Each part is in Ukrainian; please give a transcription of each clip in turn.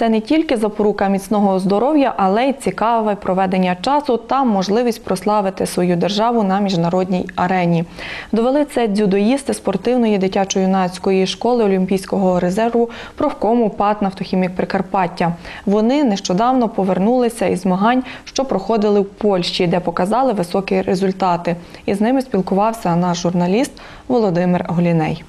це не тільки запорука міцного здоров'я, але й цікаве проведення часу та можливість прославити свою державу на міжнародній арені. Довели це дзюдоїсти спортивної дитячо-юнацької школи Олімпійського резерву профкому ПАТ «Нафтохімік Прикарпаття. Вони нещодавно повернулися із змагань, що проходили в Польщі, де показали високі результати. І з ними спілкувався наш журналіст Володимир Голіней.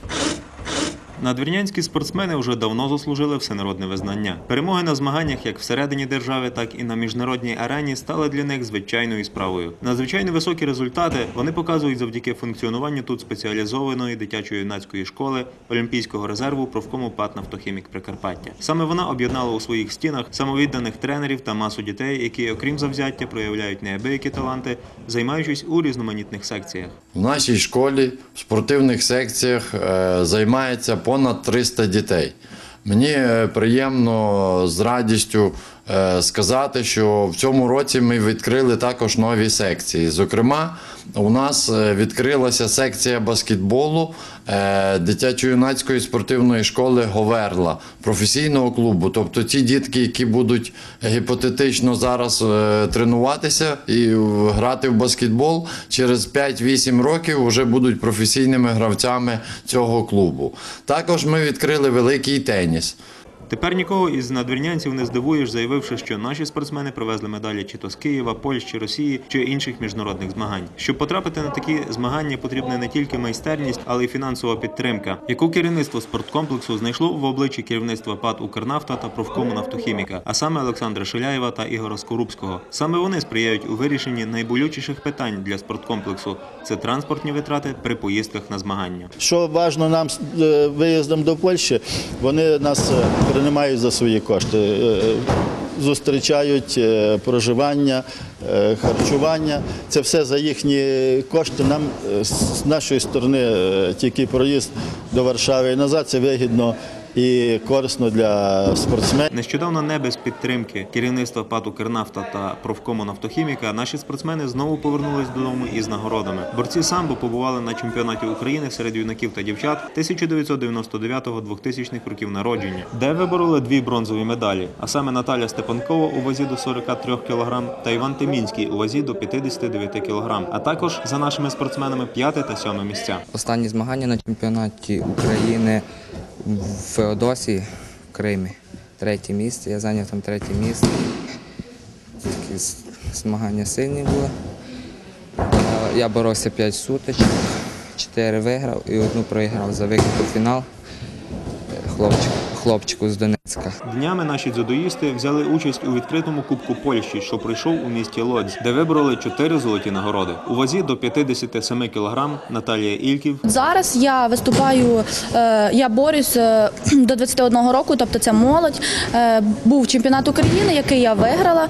Надвірнянські спортсмени вже давно заслужили всенародне визнання. Перемоги на змаганнях як всередині держави, так і на міжнародній арені стали для них звичайною справою. Надзвичайно високі результати вони показують завдяки функціонуванню тут спеціалізованої дитячої юнацької школи Олімпійського резерву профкому ПАТ «Нафтохімік Прикарпаття. Саме вона об'єднала у своїх стінах самовідданих тренерів та масу дітей, які, окрім завзяття, проявляють неабиякі таланти, займаючись у різноманітних секціях. В нашій школі в спортивних секціях е, займається понад 300 дітей. Мені е, приємно з радістю е, сказати, що в цьому році ми відкрили також нові секції. Зокрема, у нас е, відкрилася секція баскетболу е, дитячо-юнацької спортивної школи Говерла, професійного клубу. Тобто ті дітки, які будуть гіпотетично зараз е, тренуватися і грати в баскетбол, через 5-8 років вже будуть професійними гравцями цього клубу. Також ми відкрили великий теніс. Тепер нікого із надвірнянців не здивуєш, заявивши, що наші спортсмени привезли медалі чи то з Києва, Польщі, Росії чи інших міжнародних змагань. Щоб потрапити на такі змагання, потрібна не тільки майстерність, але й фінансова підтримка, яку керівництво спорткомплексу знайшло в обличчі керівництва ПАТ «Укрнафта» та профкому нафтохіміка, а саме Олександра Шиляєва та Ігора Скорубського. Саме вони сприяють у вирішенні найболючіших питань для спорткомплексу це транспортні витрати при поїздках на змагання. Що важливо нам е, виїздом до Польщі, вони нас е, приймають за свої кошти. Е, Зустрічають е, проживання, е, харчування. Це все за їхні кошти. Нам е, з нашої сторони е, тільки проїзд до Варшави і назад це вигідно і корисно для спортсменів. Нещодавно не без підтримки керівництва ПАТ «Укрнафта» та профкому нафтохіміка наші спортсмени знову повернулись додому із нагородами. Борці самбо побували на чемпіонаті України серед юнаків та дівчат 1999-2000 років народження, де вибороли дві бронзові медалі. А саме Наталя Степанкова у вазі до 43 кг та Іван Темінський у вазі до 59 кг. А також за нашими спортсменами п'яте та сьоме місця. Останні змагання на чемпіонаті України в Феодосії в Кримі. Третє місце. Я зайняв там третє місце. Такі змагання сильні були. Я- Я боровся 5 сутичок, 4 виграв і одну проіграв за вихід у фінал е, хлопчику, з Донецька. Днями наші дзюдоїсти взяли участь у відкритому кубку Польщі, що пройшов у місті Лодзь, де вибороли чотири золоті нагороди. У вазі до 57 кг Наталія Ільків, Зараз я виступаю, е, я борюсь е, до 21 року, тобто це молодь. Е, Був чемпіонат України, який я виграла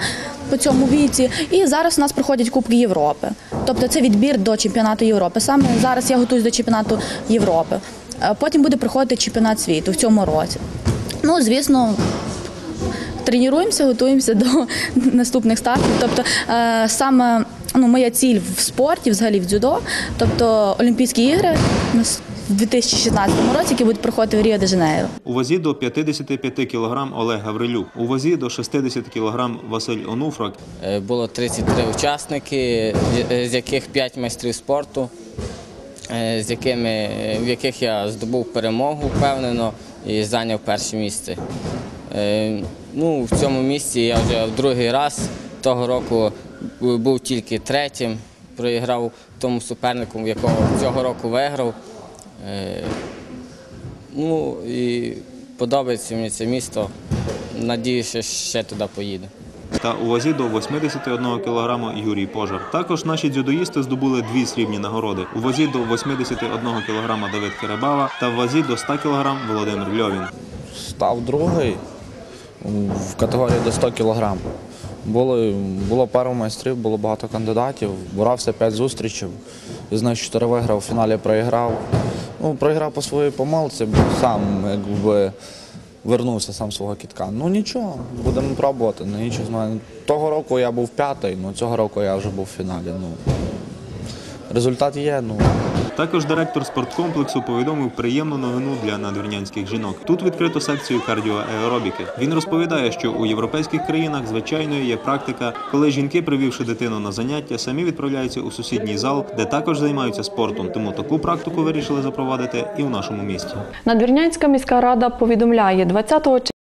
по цьому віці. І зараз у нас проходять Кубки Європи. Тобто це відбір до чемпіонату Європи. Саме зараз я готуюсь до чемпіонату Європи. Е, Потім буде проходити чемпіонат світу в цьому році. Ну, звісно, тренуємося, готуємося до наступних стартів. Тобто е, саме ну, моя ціль в спорті, взагалі в дзюдо, тобто Олімпійські ігри у в 2016 році, які будуть проходити в Ріо де Жанейро. у вазі до 55 кг Олег Гаврилюк, у вазі до 60 кг Василь Онуфрак, Е, Було 33 учасники, з- яких 5 майстрів спорту, з якими, в яких я здобув перемогу впевнено і зайняв перше місце. Е, Ну, в цьому місці я вже в другий раз того року був тільки третім, проіграв тому супернику, якого цього року виграв. Е, Ну і подобається мені це місто. Надіюся, що ще туди поїду. Та у вазі до 81 кг Юрій Пожар. Також наші дзюдоїсти здобули дві срібні нагороди. У вазі до 81 кг Давид Керебава та в вазі до 100 кг Володимир Льовін. став другий в категорії до 100 кг. Було, було пару майстрів, було багато кандидатів. Борався 5 зустрічей. З них 4 виграв, в фіналі проіграв. Ну, проіграв по своїй помилці, бо сам якби вернувся сам свого кітка. Ну нічого, будемо пробувати. Ну, нічого. Того року я був п'ятий, ну цього року я вже був в фіналі. Ну, результат є. Ну, Також директор спорткомплексу повідомив приємну новину для надвірнянських жінок. Тут відкрито секцію кардіоаеробіки. Він розповідає, що у європейських країнах звичайною є практика, коли жінки, привівши дитину на заняття, самі відправляються у сусідній зал, де також займаються спортом. Тому таку практику вирішили запровадити і в нашому місті. Надвірнянська міська рада повідомляє 20